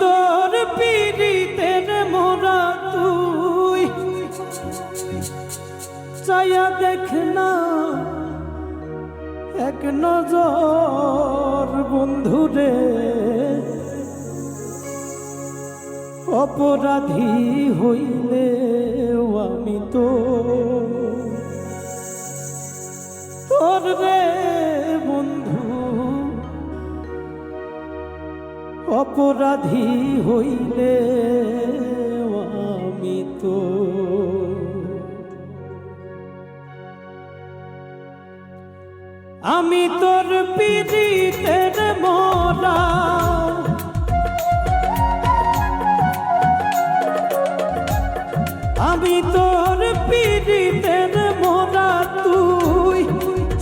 তোর পিড়িতের মোরা তুই। চাইয়া দেখ না, এক নজর বন্ধুরে অপরাধী হইলে আমি তো তোর রে। অপরাধী হইলে আমি তো। আমি তোর পিড়িতের মরা। আমি তোর পিড়িতের মরা, তুই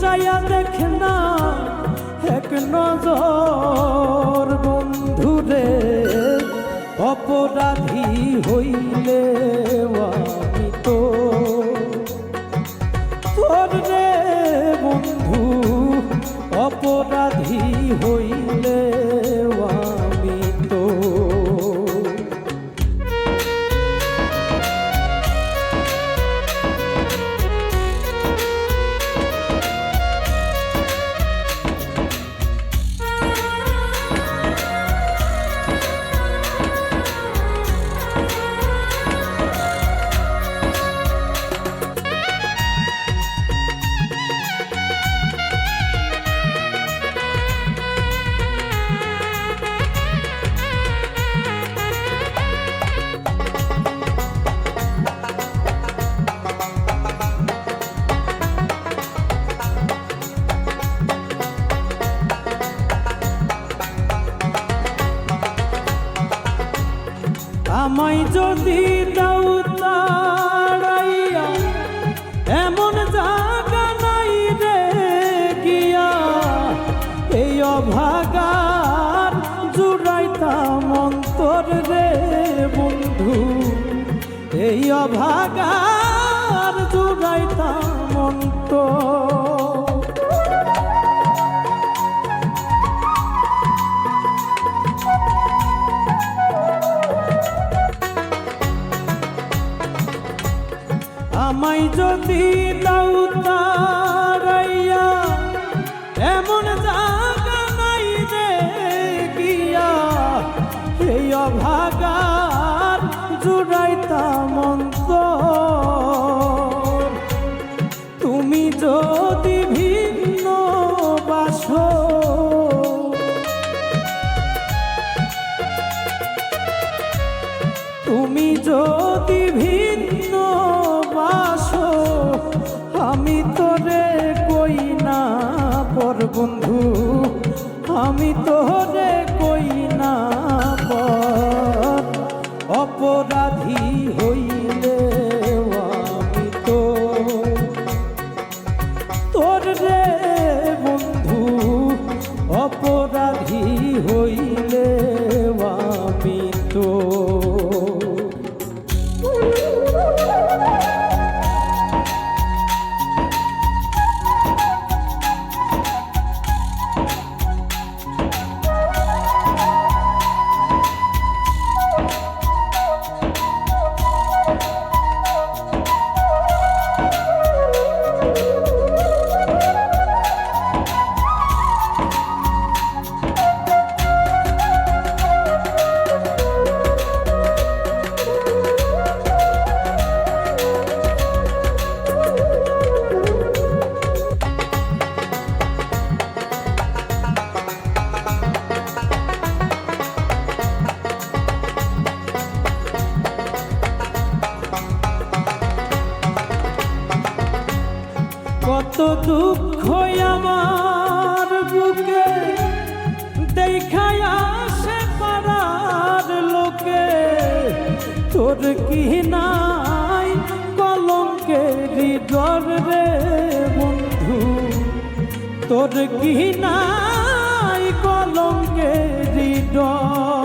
চায়া দেখ না, এক নজর অপরাধী হইলে আমি তো তোর রে বন্ধু অপরাধী হইলে আমায় যদি দাও তাড়াইয়া, এমন জায়গা নাই রে গিয়া। এই অভাগার জুড়াইতাম অন্তর রে বন্ধু। এই অভাগার জুড়াইতাম অন্তর। আমায় যদি দাও আমি তোরে কই না পর বন্ধু? আমি তোরে কত দুঃখ আমার বুকে। দেখায় আসে পাড়ার লোকে। তোর কি নাই কলঙ্কের ডর রে বন্ধু? তোর কি নাই কলঙ্কের ডর?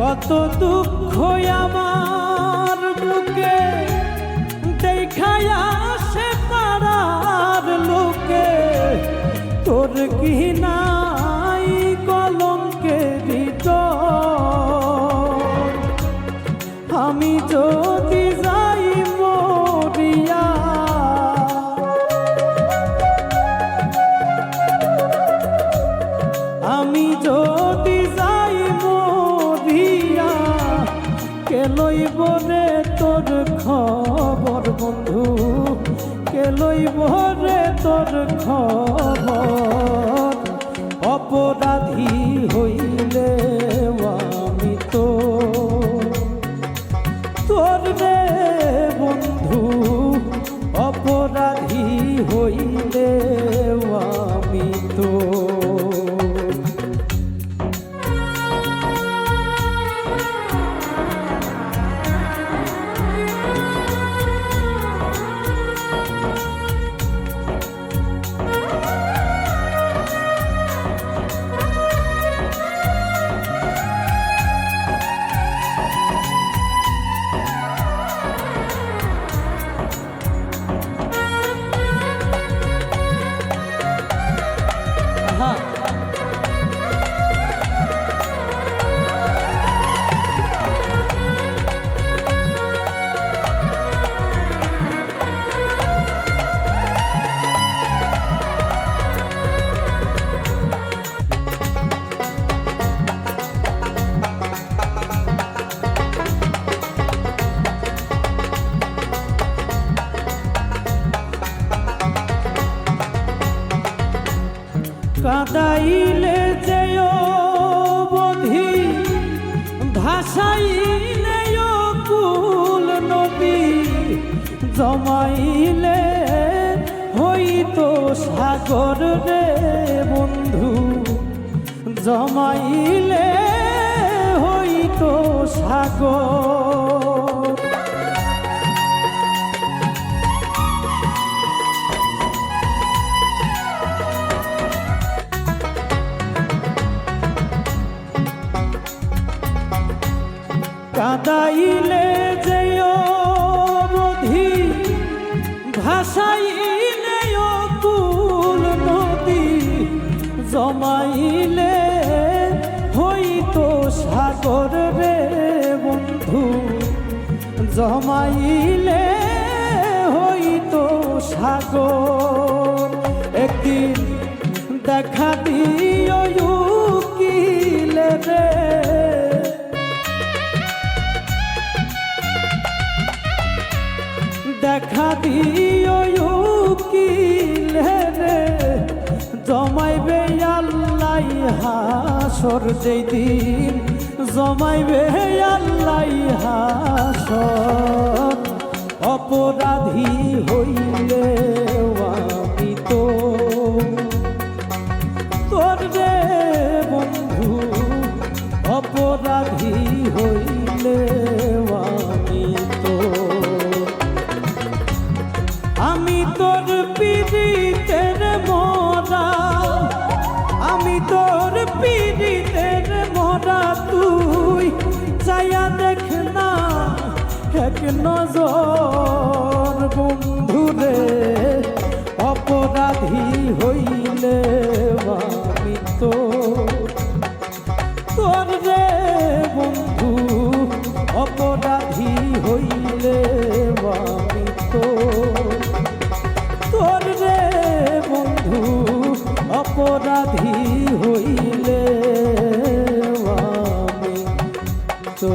কত দুঃখ আমার বুকে। দেখায় দেখায়া সে পাড়ার লোকে। তোর কি নাই কলমকে দিত আমি যদি তোর খবর, বন্ধু? কে লইব রে তোর খবর? অপরাধী হইলে আমি তো তোর রে, বন্ধু। অপরাধী হইলে কাদাইলে যেও বধি ভাসাইলে কুল নদী জমাইলে হইতো সাগর রে বন্ধু জমাইলে হইতো সাগর। জমাইলে হইতো সাগর রে বন্ধু। জমাইলে হইতো সাগর। একদিন দেখা দিও উকিলে রে। দেখা দিও উকিলে হাসর যেই দিন জমাইবে আল্লাহ হাসর। অপরাধী হইলে আমি তো তোর রে বন্ধু, অপরাধী হইলে নজর বন্ধুরে, অপরাধী হইলে আমি তো তোর রে বন্ধু, অপরাধী হইলে আমি তো তোর রে বন্ধু, অপরাধী হইলে আমি তো